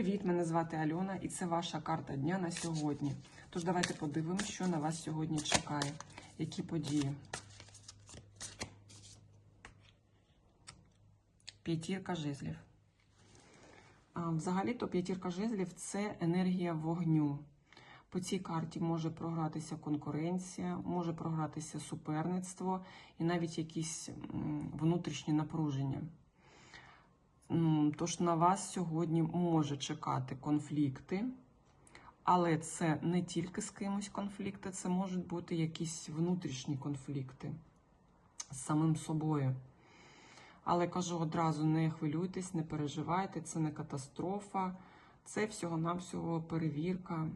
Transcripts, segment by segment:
Привіт, мене звати Альона, і це ваша карта дня на сьогодні. Тож давайте подивимося, що на вас сьогодні чекає, які події. П'ятірка жезлів. Взагалі-то п'ятірка жезлів це енергія вогню. По цій карті може програтися конкуренція, може програтися суперництво і навіть якісь внутрішні напруження. Тож на вас сьогодні може чекати конфлікти, але це не тільки з кимось конфлікти, це можуть бути якісь внутрішні конфлікти з самим собою. Але кажу одразу: не хвилюйтесь, не переживайте, це не катастрофа, це всього-навсього перевірка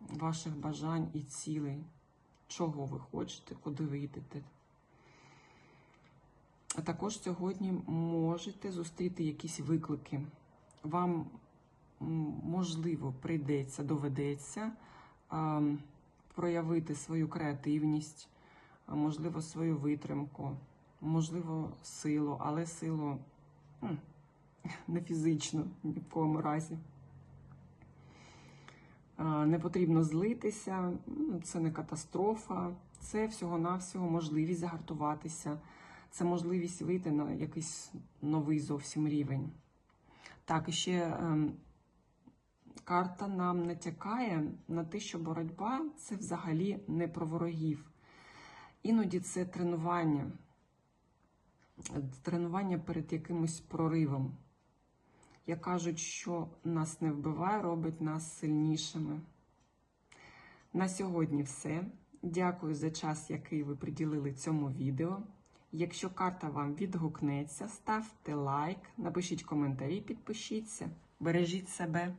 ваших бажань і цілей, чого ви хочете, куди ви йдете. А також сьогодні можете зустріти якісь виклики. Вам, можливо, прийдеться, доведеться проявити свою креативність, можливо, свою витримку, можливо, силу, але силу не фізичну ні в коєму разі. Не потрібно злитися, це не катастрофа, це всього-навсього можливість загартуватися, це можливість вийти на якийсь новий зовсім рівень. Так, і ще ем, карта нам натякає на те, що боротьба це взагалі не про ворогів. Іноді це тренування, тренування перед якимось проривом. Як кажуть, що нас не вбиває, робить нас сильнішими. На сьогодні все. Дякую за час, який ви приділили цьому відео. Якщо карта вам відгукнеться, ставте лайк, напишіть коментарі, підпишіться. Бережіть себе.